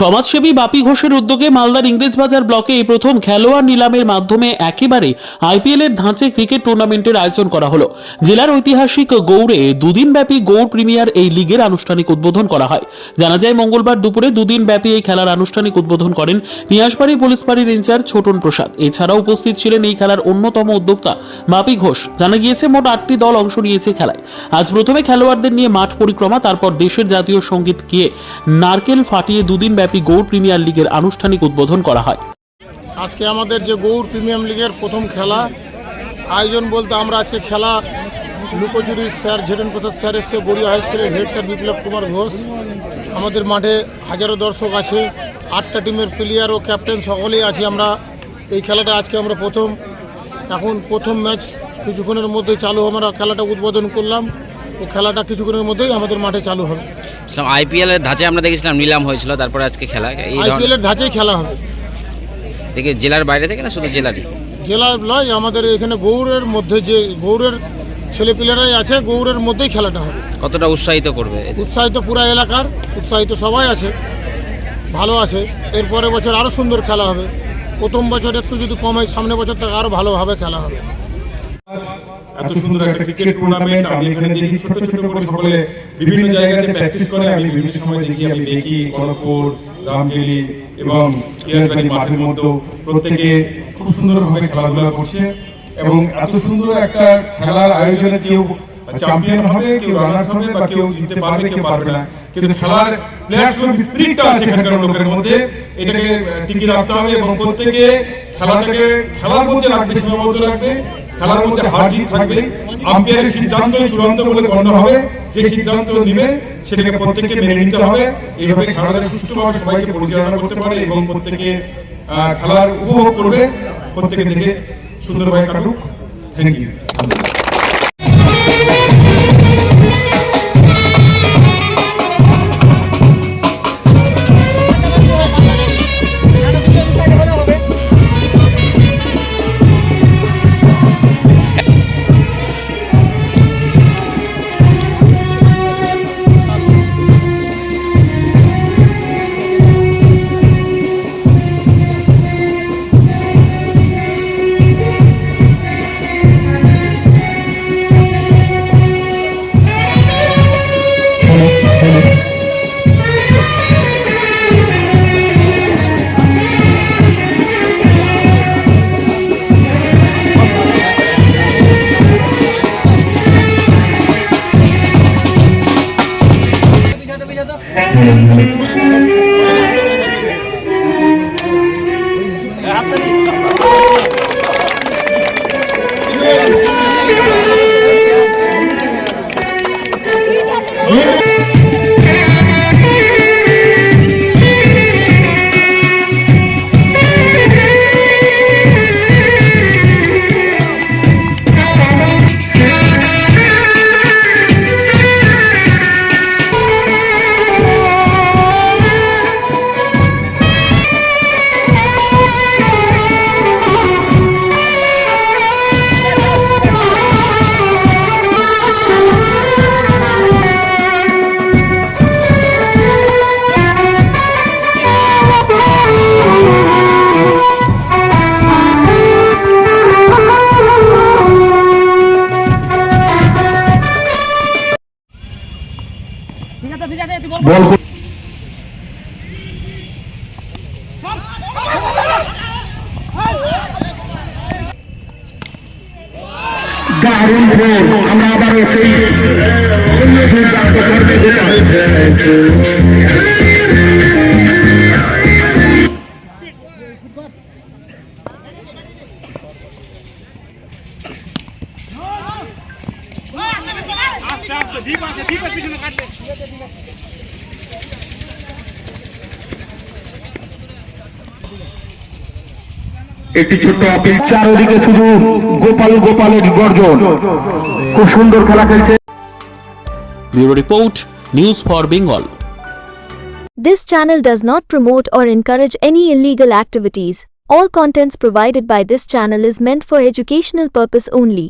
সমাজসেবী বাপি ঘোষের উদ্যোগে মালদার ইংরেজবাজার ব্লকে এই প্রথম খেলোয়াড় নিলামের মাধ্যমে একেবারে আইপিএল এর ধাঁচে ক্রিকেট টুর্নামেন্টের আয়োজন করা হলো। জেলার ঐতিহাসিক গৌড়ে দুদিন ব্যাপী গৌড় প্রিমিয়ার এই লিগের আনুষ্ঠানিক উদ্বোধন করা হয়। জানা যায়, মঙ্গলবার দুপুরে দুদিন ব্যাপী এই খেলার আনুষ্ঠানিক উদ্বোধন করেন পিয়াসবাড়ি পুলিশ ফাঁড়ির ইনচার্জ ছোটন প্রসাদ। এছাড়াও উপস্থিত ছিলেন এই খেলার অন্যতম উদ্যোক্তা বাপি ঘোষ। জানা গিয়েছে, মোট আটটি দল অংশ নিয়েছে খেলায়। আজ প্রথমে খেলোয়াড়দের নিয়ে মাঠ পরিক্রমা, তারপর দেশের জাতীয় সংগীত গিয়ে নারকেল ফাটিয়ে দুদিন ব্যাপী গৌড় প্রিমিয়ার লিগের আনুষ্ঠানিক উদ্বোধন করা হয়। আজকে আমাদের যে গৌর প্রিমিয়াম লিগের প্রথম খেলা, আয়োজন বলতে আমরা আজকে খেলা লুকোচুরি স্যার ঝেটেন প্রসাদ স্যার এসছে, গড়িয়া হাই স্কুলের হেড স্যার বিপ্লব কুমার ঘোষ। আমাদের মাঠে হাজারো দর্শক আছে, আটটা টিমের প্লেয়ার ও ক্যাপ্টেন সকলেই আছি আমরা। এই খেলাটা আজকে আমরা প্রথম, এখন প্রথম ম্যাচ কিছুক্ষণের মধ্যে চালু আমরা খেলাটা উদ্বোধন করলাম। ও খেলাটা কিছুক্ষণের মধ্যেই আমাদের মাঠে চালু হবে। আইপিএল এর ধাঁচে আমরা দেখেছিলাম নিলাম হয়েছিল তারপরে আজকে খেলা। এই আইপিএল এর ধাঁচেই খেলা হবে। দেখি জেলার বাইরে থেকে না শুধু জেলারই? জেলা নয় আমাদের এখানে গৌড়ের মধ্যে যে গৌড়ের ছেলেপিলেরাই আছে গৌড়ের মধ্যেই খেলাটা হবে। কতটা উৎসাহিত করবে উৎসাহিত পুরা এলাকার উৎসাহিত সবাই আছে ভালো আছে। এরপরে বছর আরও সুন্দর খেলা হবে। প্রথম বছর একটু যদি কম হয় সামনে বছর থেকে আরও ভালোভাবে খেলা হবে। এত সুন্দর একটা ক্রিকেট টুর্নামেন্ট আমি এখানে দেখি ছোট ছোট করে সকলে বিভিন্ন জায়গাতে প্র্যাকটিস করে আমি বিভিন্ন সময় দেখি আমি দেখি কনকপুর রামগিরি এবং পিয়ারবাড়ি মাঠের মধ্যেও প্রত্যেকে খুব সুন্দরভাবে খেলাধুলা করছে এবং এত সুন্দর একটা খেলার আয়োজনে কেউ চ্যাম্পিয়ন হবে কেউ রানার্স হবে বা কেউ জিততে পারবে কেউ পারবে না। কিন্তু খেলার প্লেয়ার্স স্পিরিটটা আছে এখানকার লোকের মধ্যে এটাকে টিকিয়ে রাখতে হবে এবং প্রত্যেকে খেলাটাকে খেলার মধ্যে রাখবে সীমাবদ্ধ রাখবে খেলার মধ্যে হার জিত থাকবে আম্পায়ারের সিদ্ধান্তই চূড়ান্ত বলে গণ্য হবে। যে সিদ্ধান্ত নেবে, সেটাকে প্রত্যেককে মেনে নিতে হবে। এইভাবে খেলাটা সুষ্ঠুভাবে সবাইকে পরিচালনা করতে পারে এবং প্রত্যেকে খেলার উপভোগ করবে। প্রত্যেকে দেখে সুন্দরভাবে কাটুক। Thank you দারুণ গোল আমরা আবারও সেই অন্য সিদ্ধান্ত করবে যেটা হয়েছে একটি ছোট্ট অপিল চারদিকে শুধু গোপাল গোপালের গর্জন খুব সুন্দর খেলা খেলছে bureau report news for Bengal This channel does not promote or encourage any illegal activities. All contents provided by this channel is meant for educational purpose only.